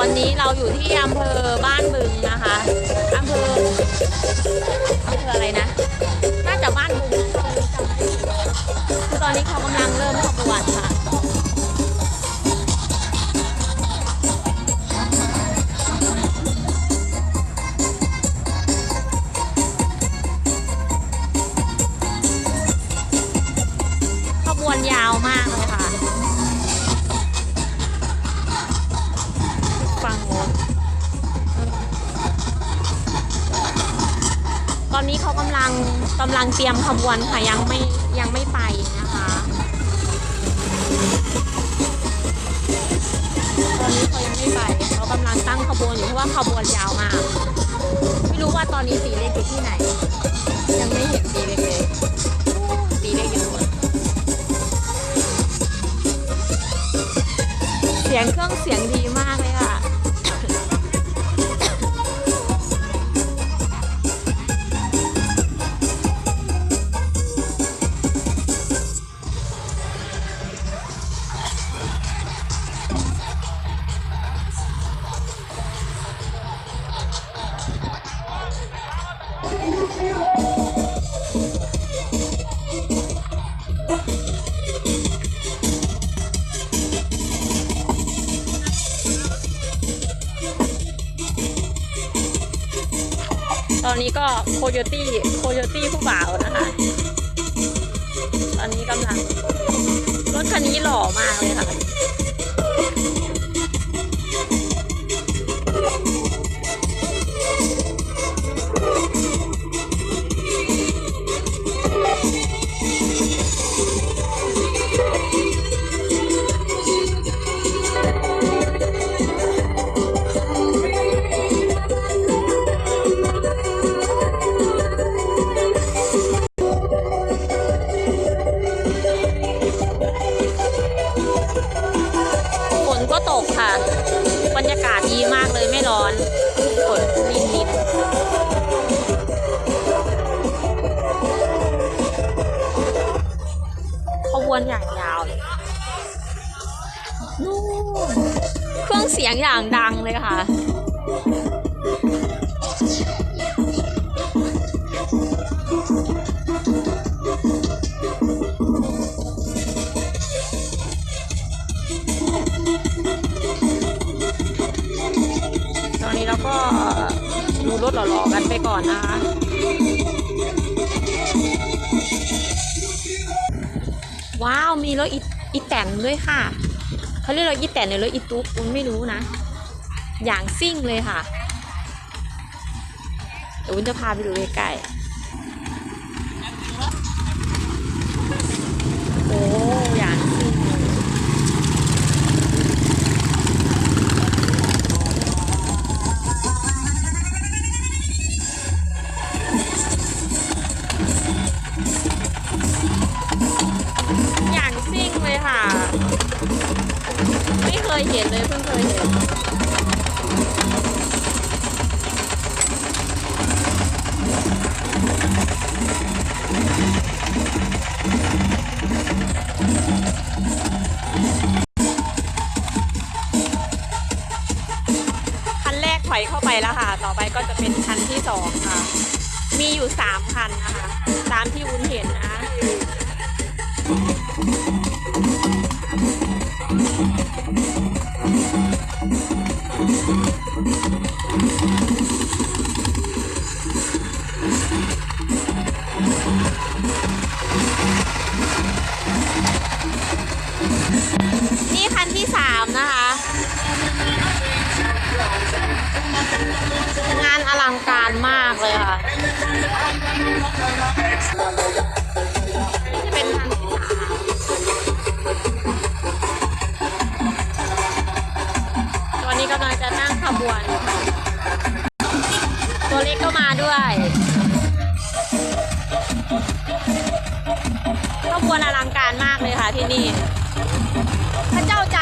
วันนี้เราอยู่ที่อำเภอบ้านบึงนะคะอำเภออำเภออะไรนะน่าจะบ้านบึงคือตอนนี้เขากำลังเริ่มขบวนค่ะขบวนยาวมากเลยค่ะ ตอนนี้เขากำลังกำลังเตรียมขบวนค่ะยังไม่ยังไม่ไปนะคะตอนนี้เขายังไม่ไปเขากำลังตั้งขบวนอยู่เพราะว่าขบวนยาวมากไม่รู้ว่าตอนนี้ตีเล็กอยู่ที่ไหน ยังไม่เห็นตีเล็กเลยตีเล็กอยู่เสียงเครื่องเสียงดี อนนี้ก็โคโยตี้โคโยตี้ผู้บ่าวนะคะ ตอนนี้กำลัง รถคันนี้หล่อมากเลยค่ะ ค่ะ บรรยากาศดีมากเลยไม่ร้อนฝนรินรินขบวนอย่างยาวเลยนู่นเครื่องเสียงอย่างดังเลยค่ะ ดูรถหล่อๆกันไปก่อนนะคะว้าวมีรถอีแตนด้วยค่ะเขาเรียกรถอีแตนหรือรถอีตุ๊กคุณไม่รู้นะ อย่างซิ่งเลยค่ะเดี๋ยววุ้นจะพาไปดูใกล้ๆ ไม่เคยเห็นเลยเพิ่งเคยเห็นคันแรกถอยเข้าไปแล้วค่ะ ต่อไปก็จะเป็นคันที่สองค่ะ มีอยู่สามคันนะคะ ตามที่วุ้นเห็นนะานอลังการมากเลยค่ะนี่จะเป็นคันที่สามตอนนี้กำลังจะนั่งขบวน ตัวเล็กก็มาด้วยขบวนอลังการมากเลยค่ะที่นี่พระเจ้าจัด